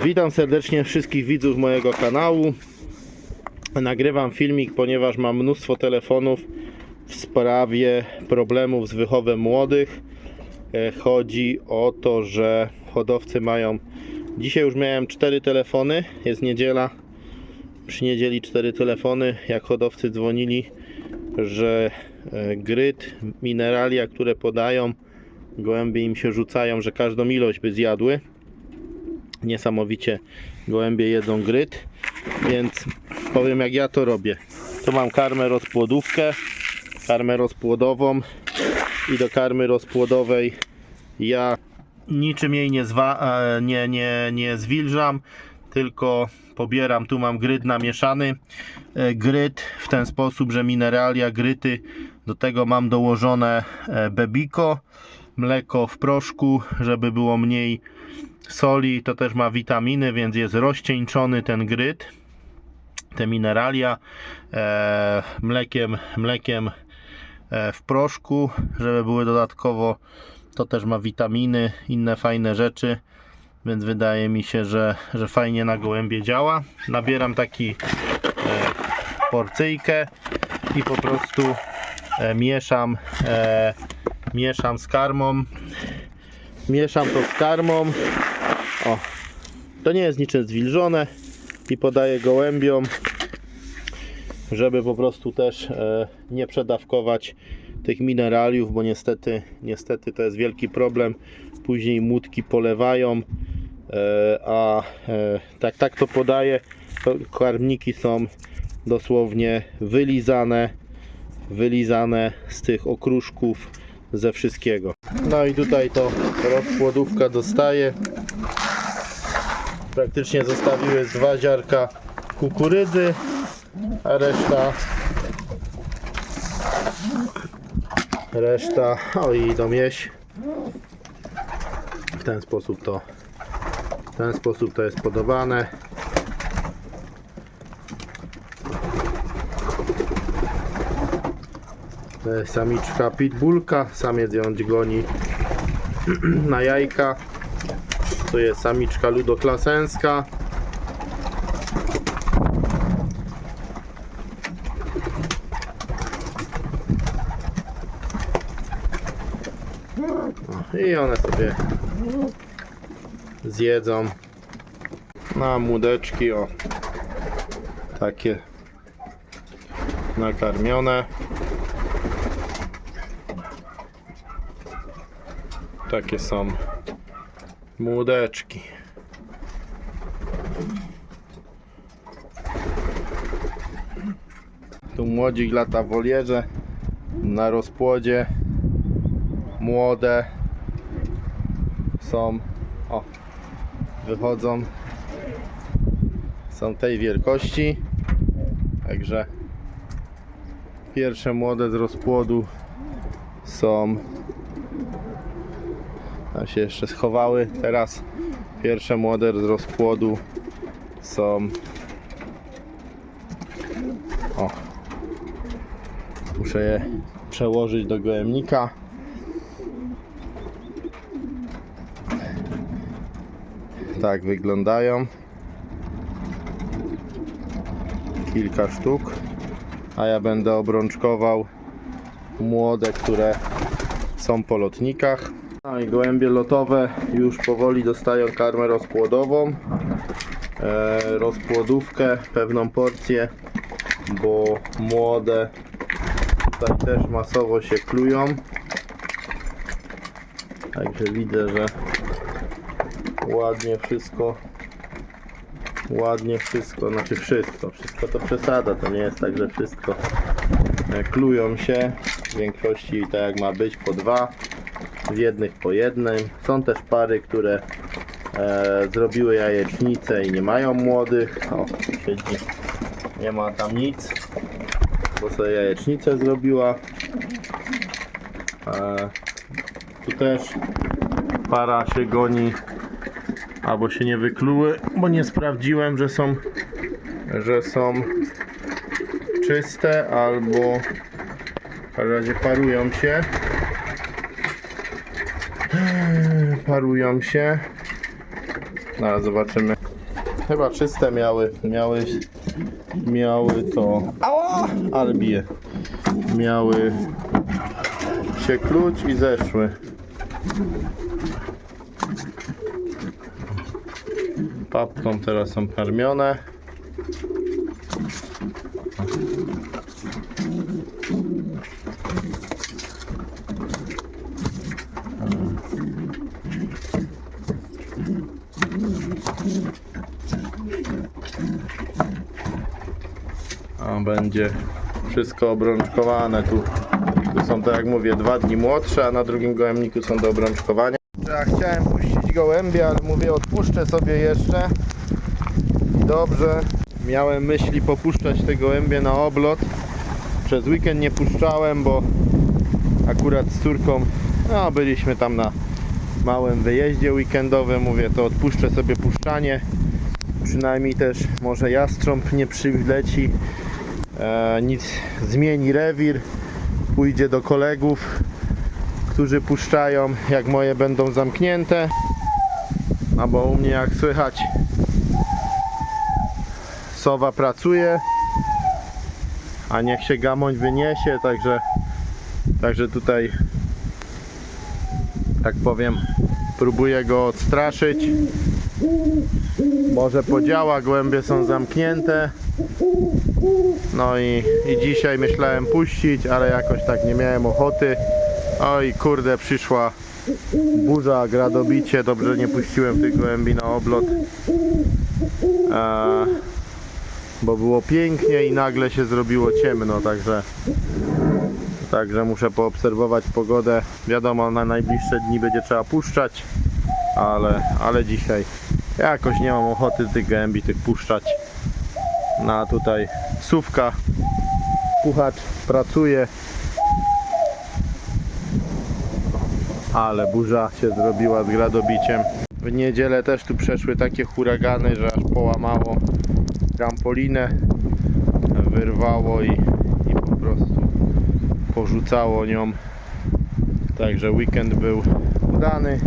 Witam serdecznie wszystkich widzów mojego kanału. Nagrywam filmik, ponieważ mam mnóstwo telefonów w sprawie problemów z wychowem młodych. E, Chodzi o to, że hodowcy mają. Dzisiaj już miałem 4 telefony, jest niedziela. Przy niedzieli 4 telefony, jak hodowcy dzwonili, że e, gryt, mineralia, które podają, gołębie im się rzucają, że każdą ilość by zjadły niesamowicie gołębie jedzą gryt, więc powiem jak ja to robię. Tu mam karmę rozpłodówkę, karmę rozpłodową i do karmy rozpłodowej ja niczym jej nie, zwa, e, nie, nie, nie zwilżam, tylko pobieram, tu mam gryt namieszany, E, gryt w ten sposób, że mineralia, gryty, do tego mam dołożone e, bebiko, mleko w proszku, żeby było mniej soli, to też ma witaminy, więc jest rozcieńczony ten gryt, te mineralia e, mlekiem, mlekiem e, w proszku, żeby były dodatkowo, to też ma witaminy, inne fajne rzeczy, więc wydaje mi się, że, że fajnie na gołębie działa. Nabieram taki e, porcyjkę i po prostu e, mieszam, mieszam z karmą mieszam to z karmą. O, to nie jest niczym zwilżone i podaję gołębiom, żeby po prostu też e, nie przedawkować tych mineraliów, bo niestety, niestety to jest wielki problem. Później młódki polewają, e, a e, tak, tak to podaję. Karmniki są dosłownie wylizane, wylizane z tych okruszków, ze wszystkiego. No i tutaj to rozpłodówka dostaje. Praktycznie zostawiły dwa ziarka kukurydzy, a reszta reszta, o i idą jeść. W ten sposób to w ten sposób to jest podawane. Samiczka pitbullka, samiec ją goni na jajka. To jest samiczka ludoklasenska. O, I one sobie zjedzą na młodeczki, o takie nakarmione. Takie są młodeczki. Tu młodzik lata w wolierze na rozpłodzie. Młode są, o, wychodzą, są tej wielkości. Także pierwsze młode z rozpłodu są tam się jeszcze schowały. Teraz pierwsze młode z rozpłodu są. O. Muszę je przełożyć do gołębnika. Tak wyglądają. Kilka sztuk. A ja będę obrączkował młode, które są po lotnikach. No i gołębie lotowe już powoli dostają karmę rozpłodową. E, rozpłodówkę, pewną porcję, bo młode tutaj też masowo się klują. Także widzę, że ładnie wszystko ładnie wszystko, znaczy wszystko, wszystko to przesada, to nie jest tak, że wszystko e, klują się w większości tak jak ma być po dwa z jednych po jednym. Są też pary, które e, zrobiły jajecznicę i nie mają młodych. O, siedzi, nie ma tam nic, bo sobie jajecznicę zrobiła. E, tu też para się goni, albo się nie wykluły, bo nie sprawdziłem, że są, że są czyste, albo w razie parują się parują się No, zobaczymy. Chyba czyste miały, miały, miały to, ale bije, miały się klucz i zeszły. Papką teraz są karmione. Będzie wszystko obrączkowane. Tu, tu są, tak jak mówię, dwa dni młodsze, a na drugim gołębniku są do obrączkowania. Ja chciałem puścić gołębie, ale mówię, odpuszczę sobie jeszcze. Dobrze. Miałem myśli popuszczać te gołębie na oblot. Przez weekend nie puszczałem, bo akurat z córką no, byliśmy tam na małym wyjeździe weekendowym. Mówię, to odpuszczę sobie puszczanie. Przynajmniej też może jastrząb nie przyleci. E, nic zmieni rewir. Pójdzie do kolegów, którzy puszczają, jak moje będą zamknięte. A bo u mnie jak słychać sowa pracuje, a niech się gamoń wyniesie, także także tutaj tak powiem próbuję go odstraszyć. Może podziała, głębie są zamknięte. No i, i dzisiaj myślałem puścić, ale jakoś tak nie miałem ochoty. Oj kurde, przyszła burza, gradobicie, dobrze nie puściłem tych gołębi na oblot. Eee, bo było pięknie i nagle się zrobiło ciemno, także także muszę poobserwować pogodę. Wiadomo, na najbliższe dni będzie trzeba puszczać, ale, ale dzisiaj jakoś nie mam ochoty tych gołębi tych puszczać. Na tutaj sówka, puchacz pracuje, ale burza się zrobiła z gradobiciem. W niedzielę też tu przeszły takie huragany, że aż połamało trampolinę, wyrwało i, i po prostu porzucało nią. Także weekend był udany.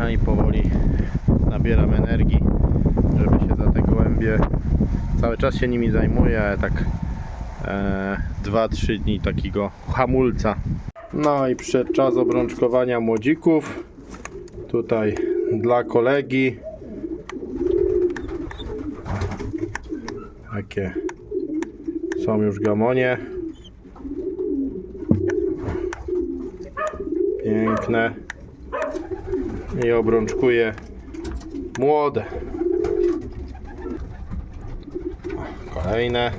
A i powoli nabieram energii, cały czas się nimi zajmuję, tak e, 2-3 dni takiego hamulca. No i przyszedł czas obrączkowania młodzików. Tutaj dla kolegi. Takie są już gamonie. Piękne. I obrączkuję młode. Kolejne.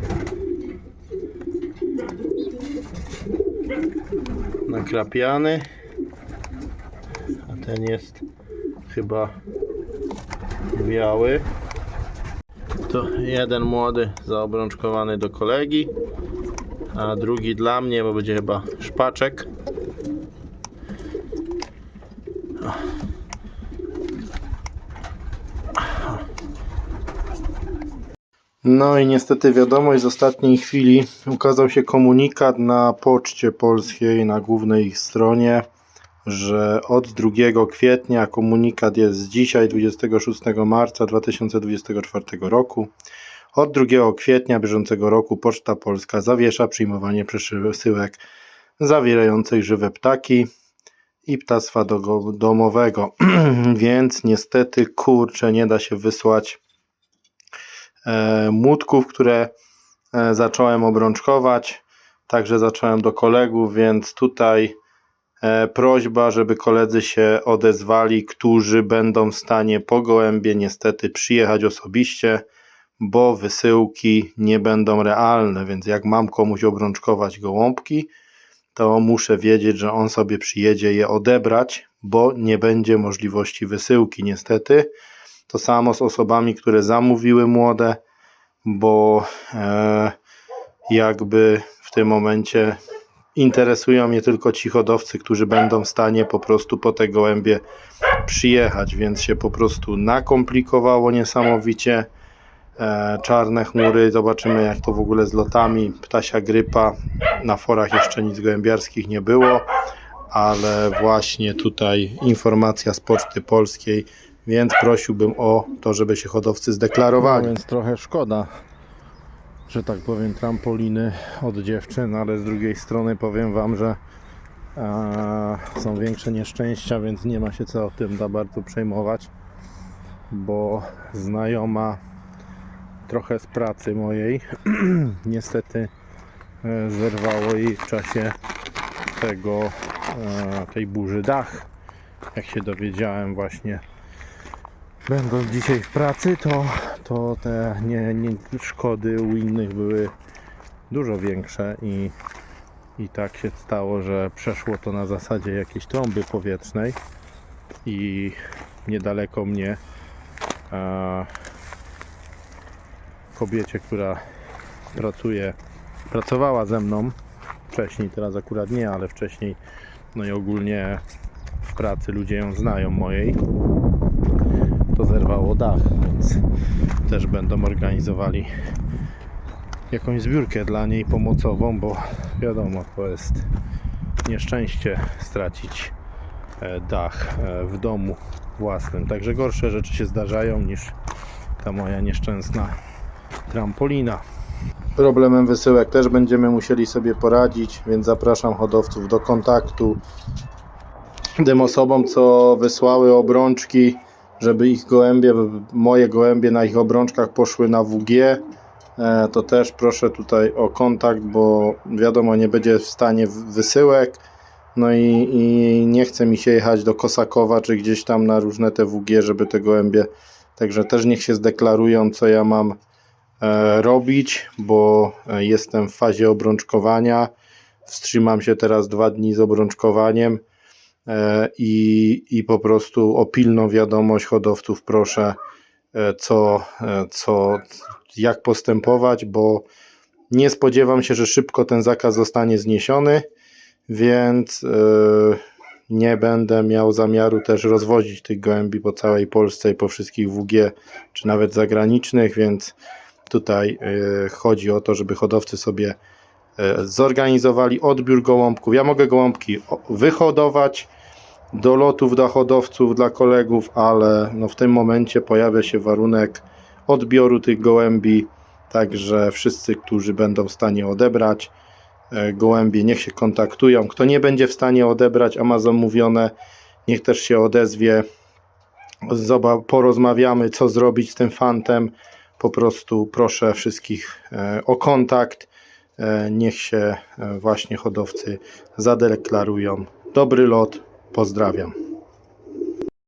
Nakrapiany. A ten jest chyba biały. To jeden młody zaobrączkowany do kolegi, a drugi dla mnie, bo będzie chyba szpaczek. No i niestety wiadomość z ostatniej chwili ukazał się komunikat na poczcie polskiej na głównej ich stronie, że od 2 kwietnia komunikat jest dzisiaj 26 marca 2024 roku. Od 2 kwietnia bieżącego roku Poczta Polska zawiesza przyjmowanie przesyłek zawierających żywe ptaki i ptactwa domowego. Więc niestety kurczę nie da się wysłać młotków, które e, zacząłem obrączkować. Także zacząłem do kolegów, więc tutaj e, prośba, żeby koledzy się odezwali, którzy będą w stanie po gołębie niestety przyjechać osobiście, bo wysyłki nie będą realne, więc jak mam komuś obrączkować gołąbki, to muszę wiedzieć, że on sobie przyjedzie je odebrać, bo nie będzie możliwości wysyłki niestety. To samo z osobami, które zamówiły młode, bo e, jakby w tym momencie interesują mnie tylko ci hodowcy, którzy będą w stanie po prostu po te gołębie przyjechać, więc się po prostu nakomplikowało niesamowicie. E, czarne chmury, zobaczymy jak to w ogóle z lotami, ptasia grypa, na forach jeszcze nic gołębiarskich nie było, ale właśnie tutaj informacja z Poczty Polskiej więc prosiłbym o to, żeby się hodowcy zdeklarowali. No więc trochę szkoda, że tak powiem, trampoliny od dziewczyn, ale z drugiej strony powiem Wam, że e, są większe nieszczęścia, więc nie ma się co o tym za bardzo przejmować, bo znajoma trochę z pracy mojej niestety e, zerwało jej w czasie tego, e, tej burzy dach. Jak się dowiedziałem właśnie będąc dzisiaj w pracy, to, to te nie, nie, szkody u innych były dużo większe i, i tak się stało, że przeszło to na zasadzie jakiejś trąby powietrznej i niedaleko mnie e, kobiecie, która pracuje, pracowała ze mną. Wcześniej, teraz akurat nie, ale wcześniej no i ogólnie w pracy ludzie ją znają mojej to zerwało dach, więc też będą organizowali jakąś zbiórkę dla niej pomocową, bo wiadomo, to jest nieszczęście stracić e, dach e, w domu własnym. Także gorsze rzeczy się zdarzają niż ta moja nieszczęsna trampolina. Problemem wysyłek też będziemy musieli sobie poradzić, więc zapraszam hodowców do kontaktu. Tym osobom, co wysłały obrączki, żeby ich gołębie, moje gołębie na ich obrączkach poszły na WG, e, to też proszę tutaj o kontakt, bo wiadomo, nie będzie w stanie wysyłek. No i, i nie chce mi się jechać do Kosakowa czy gdzieś tam na różne te WG, żeby te gołębie. Także też niech się zdeklarują, co ja mam e, robić, bo e, jestem w fazie obrączkowania. Wstrzymam się teraz dwa dni z obrączkowaniem i, i po prostu o pilną wiadomość hodowców proszę, e, co, e, co, jak postępować, bo nie spodziewam się, że szybko ten zakaz zostanie zniesiony, więc e, nie będę miał zamiaru też rozwozić tych gołębi po całej Polsce i po wszystkich WG, czy nawet zagranicznych, więc tutaj e, chodzi o to, żeby hodowcy sobie e, zorganizowali odbiór gołąbków. Ja mogę gołąbki wyhodować do lotów dla hodowców, dla kolegów, ale no w tym momencie pojawia się warunek odbioru tych gołębi, także wszyscy, którzy będą w stanie odebrać e, gołębie, niech się kontaktują. Kto nie będzie w stanie odebrać, a ma zamówione, niech też się odezwie. Porozmawiamy, co zrobić z tym fantem. Po prostu proszę wszystkich e, o kontakt. E, Niech się właśnie hodowcy zadeklarują. Dobry lot, pozdrawiam.